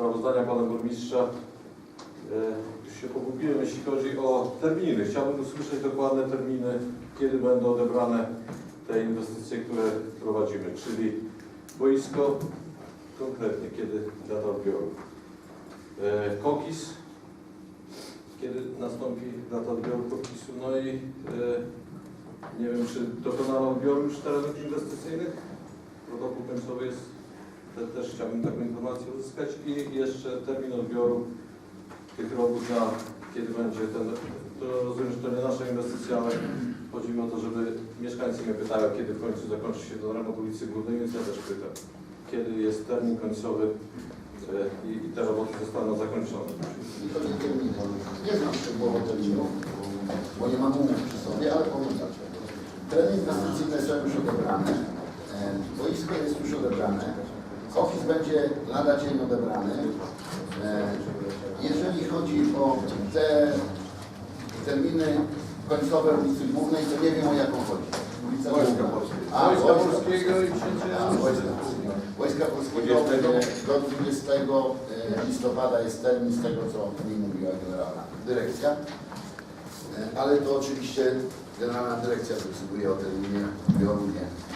sprawozdania pana burmistrza. E, Już się pogubiłem, jeśli chodzi o terminy. Chciałbym usłyszeć dokładne terminy, kiedy będą odebrane te inwestycje, które prowadzimy, czyli boisko, konkretnie kiedy data odbioru. E, Kokis, kiedy nastąpi data odbioru kokisu, no i e, nie wiem, czy dokonano odbioru już terenów inwestycyjnych? Protokół końcowy jest, też chciałbym taką informację uzyskać i jeszcze termin odbioru tych robót na kiedy będzie ten, to rozumiem, że to nie nasza inwestycja, ale chodzi mi o to, żeby mieszkańcy mnie pytają, kiedy w końcu zakończy się ten remont ulicy Głównej, więc ja też pytam, kiedy jest termin końcowy e, i, i te roboty zostaną zakończone. Nie znam szczegółowo terminów, bo nie mam umów przy sobie, ale dlaczego. Tereny inwestycyjne są już odebrane, e, boisko jest już odebrane, ofis będzie lada dzień odebrany. E, Jeżeli chodzi o te terminy końcowe ulicy Głównej, to nie wiem o jaką chodzi. Ulica Wojska. Polskiego. A, Wojska Polskiego i księcia Wojska Polskiego. Wojska Polskiego do 20 listopada jest termin z tego, co mi mówiła Generalna Dyrekcja. E, Ale to oczywiście Generalna Dyrekcja decyduje o terminie burmistrz.